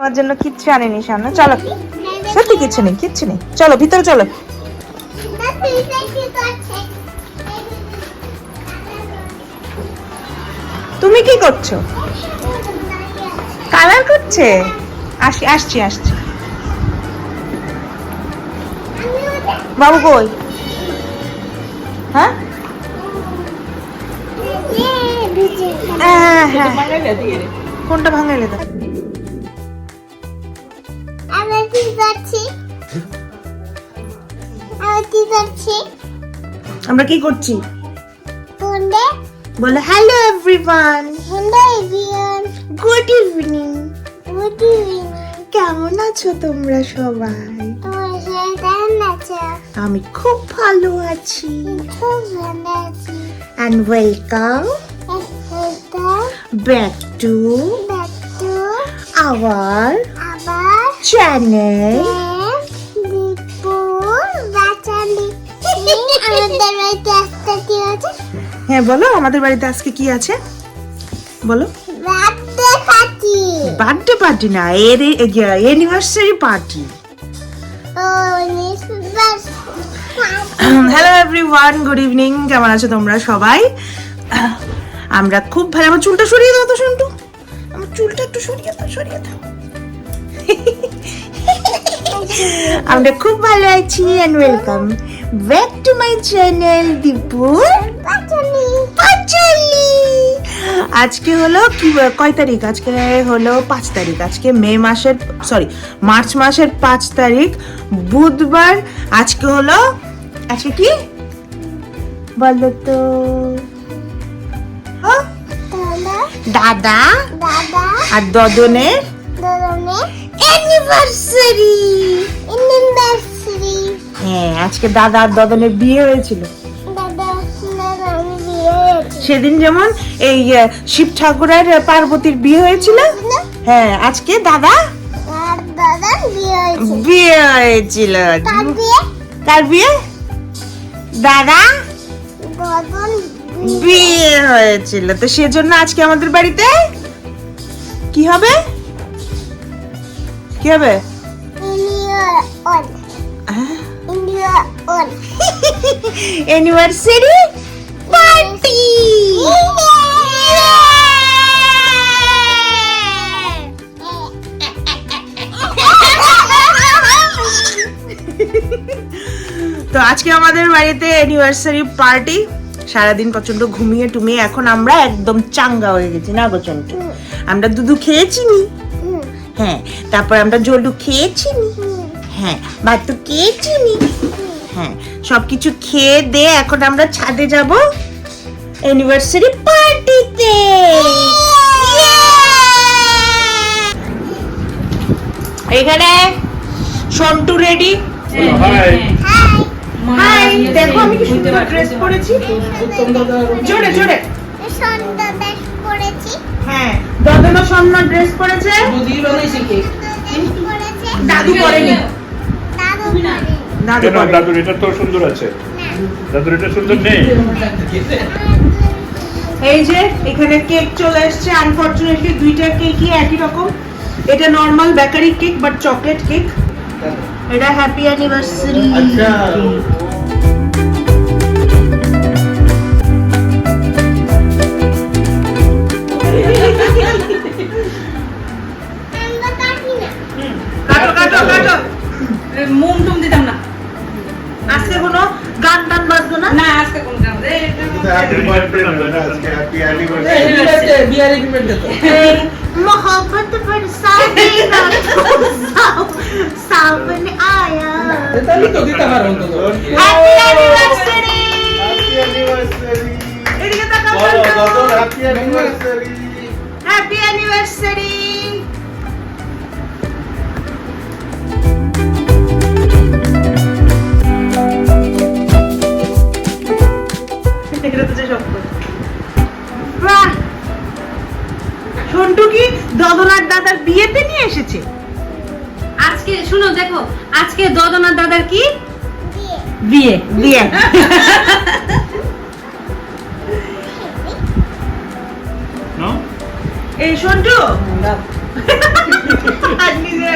আমার জন্য কিচ্ছু আনেনি সামনে চলো। সত্যি কিচ্ছু নেই কিচ্ছু নেই। চলো ভিতরে চলো। তুমি কি করছ? কালার করছে? আসি আসছি আসছি। বাবু কই? হ্যাঁ? হ্যাঁ হ্যাঁ। কোনটা ভাঙাইলে? তো করছি? আমরা কি করছি? বলে hello everyone hello everyone good evening good evening কেমন আছো তোমরা সবাই? আমি খুব ভালো আছি। খুব ভালো আছি। অ্যান্ড ওয়েলকাম এটা back to back to our আবার আমাদের বাড়িতে একটা কি আছে? হ্যাঁ বলো আমাদের বাড়িতে আজকে কি আছে? বলো। বার্থডে পার্টি বার্থডে পার্টি না এর anniversary party hello everyone good evening কেমন আছো তোমরা সবাই? আমরা খুব ভালো আমার চুলটা সরিয়ে দাও তো সন্টু আমার চুলটা একটু সরিয়ে দাও সরিয়ে দাও। আমরা খুব ভালো আছি and welcome back to my channel দীপুর পাঁচালি আজকে হলো কি কয় তারিখ? আজকে হলো পাঁচ তারিখ। আজকে মে মাসের সরি মার্চ মাসের পাঁচ তারিখ বুধবার। আজকে হলো আজকে কি? বলো তো। তাহলে দাদা। আর দদনের? অ্যানিভার্সারি হ্যাঁ আজকে দাদা আর দদনের বিয়ে হয়েছিল। সেদিন যেমন এই শিব ঠাকুরের পার্বতীর বিয়ে হয়েছিল? হ্যাঁ আজকে দাদা? দাদা বিয়ে হয়েছিল। তার কার বিয়ে? দাদা? বিয়ে হয়েছিল। তো সেজন্য আজকে আমাদের বাড়িতে? কি হবে? কি হবে? অ্যানিভার্সারি পার্টি তো আজকে আমাদের বাড়িতে অ্যানিভার্সারি পার্টি সারাদিন প্রচণ্ড ঘুমিয়ে টুমিয়ে এখন আমরা একদম চাঙ্গা হয়ে গেছি, না প্রচণ্ড আমরা দুধু খেয়েছি নি হ্যাঁ তারপর আমরা জলু খেয়েছি নি হ্যাঁ ভাতু খেয়েছি নি হ্যাঁ। সবকিছু খেয়ে দে এখন আমরা ছাদে যাব অ্যানিভার্সারি পার্টিতে এখানে সন্টু রেডি হাই দেখো আমি কি সুন্দর ড্রেস পরেছি? জোরে জোরে। হ্যাঁ দদনা ড্রেস পরেছে। দাদু পরেনি। দাদু কেন দাদুর এটা তো সুন্দর আছে। দাদুর এটা সুন্দর নেই। এই যে এখানে কেক চলে এসেছে। আনফরচুনেটলি দুইটা কেকই একই রকম। এটা normal bakery cake but chocolate cake. এটা হ্যাপি অ্যানিভার্সারি তাহলে তো দিতে পারো অন্তত। হ্যাপি অ্যানিভার্সারি এদিকে তাকাও হ্যাপি অ্যানিভার্সারি বাহ! সন্টু কি দদনার দাদার বিয়েতে নিয়ে এসেছে? আজকে শুনো দেখো আজকে দদনার দাদার কি? বিয়ে। বিয়ে। এই সন্টু। আর নিজে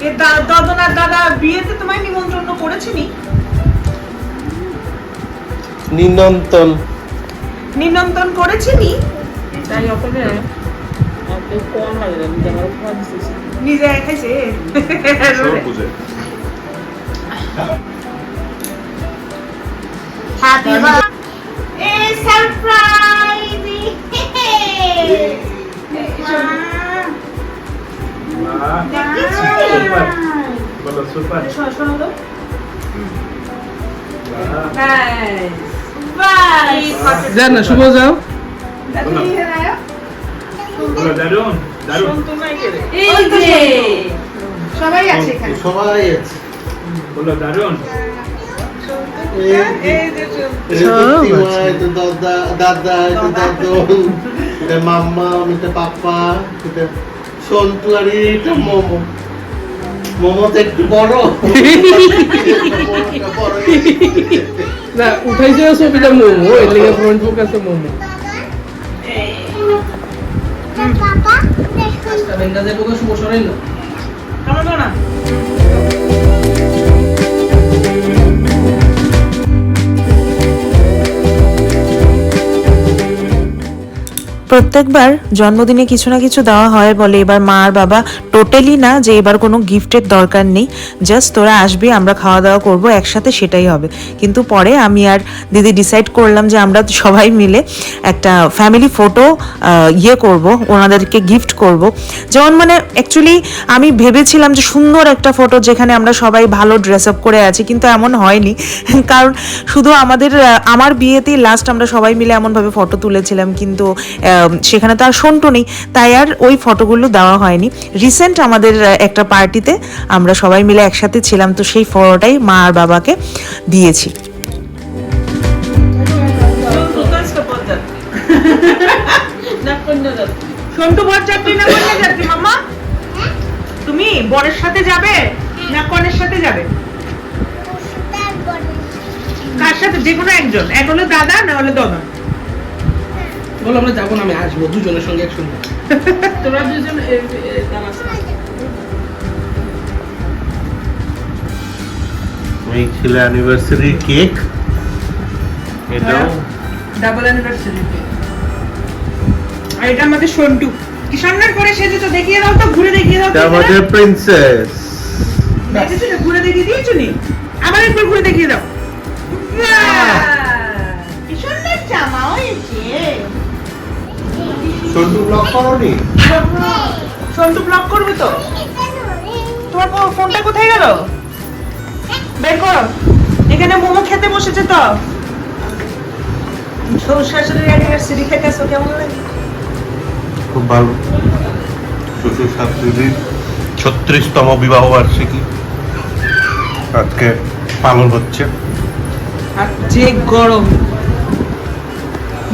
এ দা- দদন আর দাদা বিয়েতে তোমায় নিমন্ত্রণ করেছিনি? নিমন্ত্রণ। নিমন্ত্রণ করেছিনি? নিজে খাইছে? হ্যাপি এ সারপ্রাইজ সুপার বলো সুপার যান না শুভ যাও। বলো। এই যে সবাই আছে এখানে। সবাই আছে। বলো দাদা এটা মাম্মা এটা পাপ্পা এটা সন্টু আর এটা মোমো। মোমো তো একটু বড়। না উঠাইছে ছবিটা মোমো এর লেগে ফ্রন্ট ফোকাসে মোমো। যাব তো শুভ সরাই না। প্রত্যেকবার জন্মদিনে কিছু না কিছু দেওয়া হয় বলে এবার মা আর বাবা টোটালি না যে এবার কোনো গিফটের দরকার নেই। জাস্ট তোরা আসবি, আমরা খাওয়া দাওয়া করব, একসাথে সেটাই হবে। কিন্তু পরে আমি আর দিদি ডিসাইড করলাম যে আমরা সবাই মিলে একটা ফ্যামিলি ফটো ইয়ে করব, ওনাদেরকে গিফট করব। যেমন মানে অ্যাকচুয়ালি আমি ভেবেছিলাম যে সুন্দর একটা ফটো যেখানে আমরা সবাই ভালো ড্রেস আপ করে আছি, কিন্তু এমন হয়নি। কারণ শুধু আমাদের আমার বিয়েতেই লাস্ট আমরা সবাই মিলে এমনভাবে ফটো তুলেছিলাম, কিন্তু সেখানে তো আর সন্টু নেই। তাই আর ওই ফটোগুলো দেওয়া হয়নি। রিসেন্ট আমাদের একটা পার্টিতে আমরা সবাই মিলে একসাথে ছিলাম তো সেই ফটোটাই মা আর বাবাকে দিয়েছি। সন্টু বরযাত্রী না কন্যা যাত্রী মামা তুমি বরের সাথে যাবে না কনের সাথে যাবে? কার সাথে? যে কোনো একজন। এক হলো দাদা না হলে দাদা? বলো আমরা যাব না আমি আসব দুজনের সঙ্গে একসঙ্গে। তোরা দুজন এই ছিল অ্যানিভার্সারি কেক এটাও ডাবল অ্যানিভার্সারি আর এটা আমাদের সন্টু। কি সুন্দর করে সেজে তো দেখিয়ে দাও তো ঘুরে দেখিয়ে দাও এটা আমাদের প্রিন্সেস দেখেছ ঘুরে দেখিয়ে দিয়েছ নি? আবার একবার ঘুরে দেখিয়ে দাও। সন্টু ব্লক করনি? সন্টু ব্লক করবে তো? তোমার ফোনটা কোথায় গেল? বের করো। এখানে মোমো খেতে বসেছে তো। শ্বশুর শাশুড়ির অ্যানিভার্সারি খেতেছো কেমন লাগে? খুব ভালো। শ্বশুর শাশুড়ির ছত্রিশতম বিবাহ বার্ষিকী আজকে পালন হচ্ছে। আর যে গরম।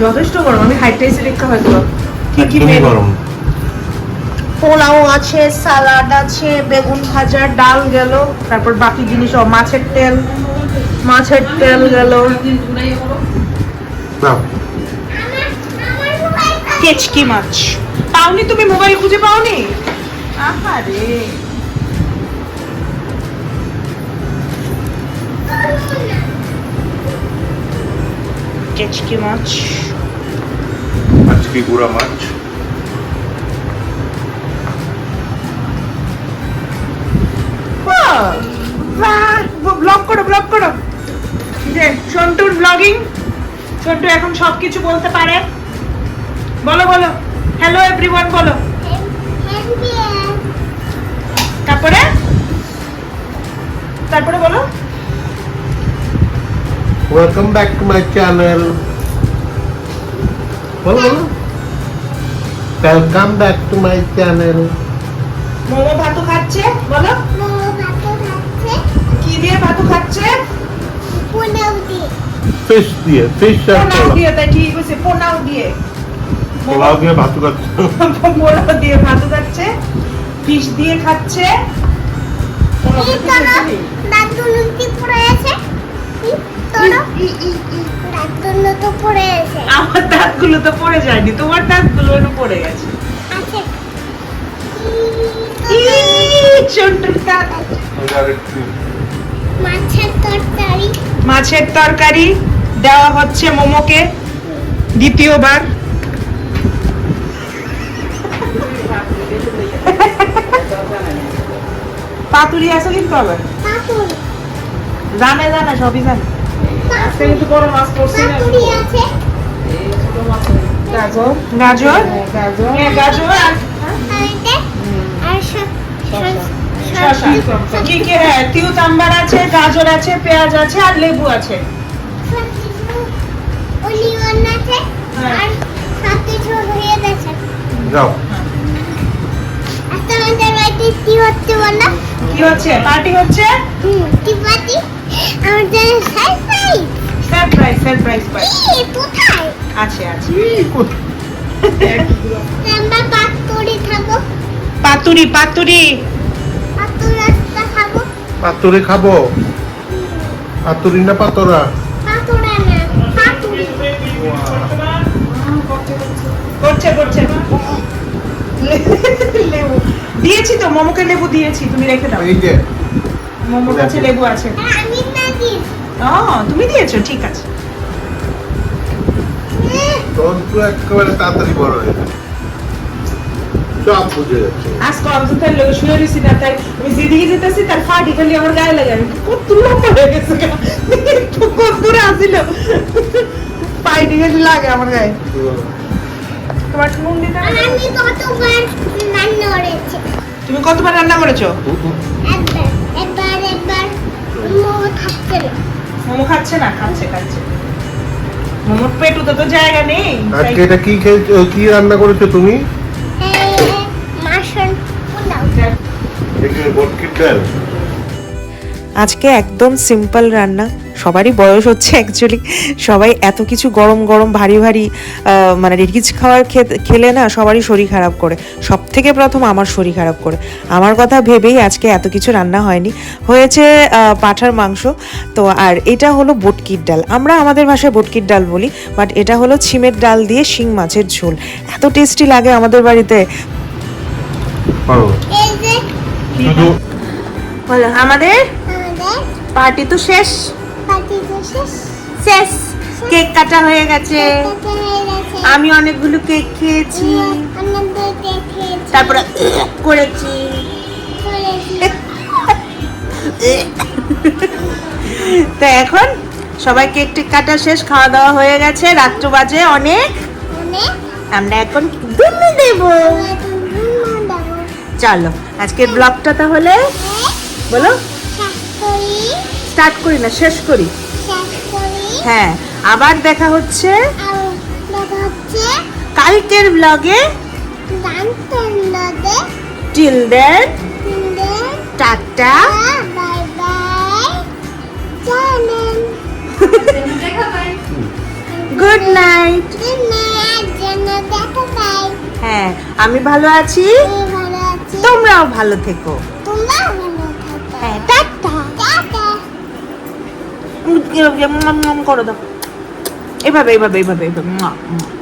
যথেষ্ট গরম আমি হাইটটা এসে দেখতে হয়তো একদমই গরম। পোলাও আছে সালাড আছে বেগুন ভাজা ডাল গেল তারপর বাকি জিনিস মাছের তেল মাছের তেল গেল। কেচকি মাছ। পাওনি তুমি মোবাইল খুঁজে পাওনি? আহারে। কেচকি মাছ। আজকে গুড়া মাছ। ব্লগ করো ব্লগ করো। যে সন্টুর ব্লগিং সন্টু এখন সবকিছু বলতে পারে। বলো বলো। হ্যালো এভরিওয়ান বলো। তারপরে? তারপরে বলো। Welcome back to my channel বলো বলো welcome back to my channel momo ভাতু খাচ্ছে? বলো। কি দিয়ে ভাতু খাচ্ছে? ফিশ দিয়ে ফিশ আর পোলাও দিয়ে তাই ঠিক হয়েছে পোলাও দিয়ে। পোলাও দিয়ে ভাত খাচ্ছে। পোলাও দিয়ে ভাতু খাচ্ছে ফিশ দিয়ে খাচ্ছে। পোলাও দিয়ে খাচ্ছে। আমার দাঁতগুলো তো পড়ে যায়নি তোমার দাঁতগুলো একটু পড়ে গেছে। সন্টুর দাঁত। আছে। মাছের তরকারি। মাছের তরকারি দেওয়া হচ্ছে মোমোকে দ্বিতীয়বার। পাতুরি আছে কিন্তু আবার। জানে জানে সবই জানে। আজকে কিন্তু বড় মাছ পড়ছে না। গাজর। গাজর? গাজর। হ্যাঁ, গাজর আর আর এটা? আর সব শসা। কি কি হ্যাঁ তিউ তাম্বার আছে গাজর আছে পেঁয়াজ আছে আর লেবু আছে। হ্যাঁ। হয়ে যাও। কি হচ্ছে কি হচ্ছে? পার্টি হচ্ছে? হুম কি পার্টি আমাদের সারপ্রাইজ সারপ্রাইজ সারপ্রাইজ পার্টি কি কোথায় আছে আছে। আমরা পাতুরি খাব পাতুরি পাতুরি। পাতুরি খাব। পাতুরি খাব পাতুরি না পাতরা পাতুরা না পাতুরি করছে করছে। লেবু। দিয়েছি তো মোমোকে লেবু দিয়েছি তুমি রেখে দাও। এই যে। মোমো কাছে লেবু আছে। আমি না দিই ও তুমি দিয়েছ ঠিক আছে। তন্তু একেবারে তাড়াতাড়ি বড় হয়ে গেছে সব বুঝে যাচ্ছে। আজ কত তার শুয়ে রয়েছি না তাই আমি যেদিকে যেতেছি তার ফাটি খালি আমার গায়ে লাগে আমি কত লম্বা হয়ে গেছে কত দূরে আসিল। পাইটি খালি লাগে আমার গায়ে। তোমার নুন দিতে আমি কতবার রান্না করেছি? তুমি কতবার রান্না করেছ? মোমো খাচ্ছে না খাচ্ছে খাচ্ছে। মোমোর পেটুতে তো জায়গা নেই আজকে এটা কি খেয়েছো কি রান্না করেছ তুমি? আজকে একদম সিম্পল রান্না। সবারই বয়স হচ্ছে অ্যাকচুয়ালি সবাই এত কিছু গরম গরম ভারী ভারী মানে রিচ খাওয়ার খেত- খেলে না সবারই শরীর খারাপ করে। সব থেকে প্রথম আমার শরীর খারাপ করে। আমার কথা ভেবেই আজকে এত কিছু রান্না হয়নি। হয়েছে পাঁঠার মাংস। তো আর এটা হলো বটকির ডাল। আমরা আমাদের ভাষায় বটকির ডাল বলি বাট এটা হলো ছিমের ডাল দিয়ে শিং মাছের ঝোল। এত টেস্টি লাগে আমাদের বাড়িতে। পারো। এই যে শুধু বলো আমাদের পার্টি তো শেষ। শেষ? কেক কাটা হয়ে গেছে। আমি অনেকগুলো কেক খেয়েছি। তারপরে করেছি। তো এখন সবাই কেক টেক কাটা শেষ খাওয়া দাওয়া হয়ে গেছে রাত্র বাজে অনেক। আমরা এখন ঘুমিয়ে দেব। চলো আজকের ব্লগটা তাহলে বলো। শেষ করি স্টার্ট করি না শেষ করি? হ্যাঁ আবার দেখা হচ্ছে। কালকের ব্লগে till then tata. Good night হ্যাঁ আমি ভালো আছি। আমি ভালো আছি। তোমরাও ভালো থেকো। তোমরাও করে দাও এভাবে এভাবে এভাবে এভাবে।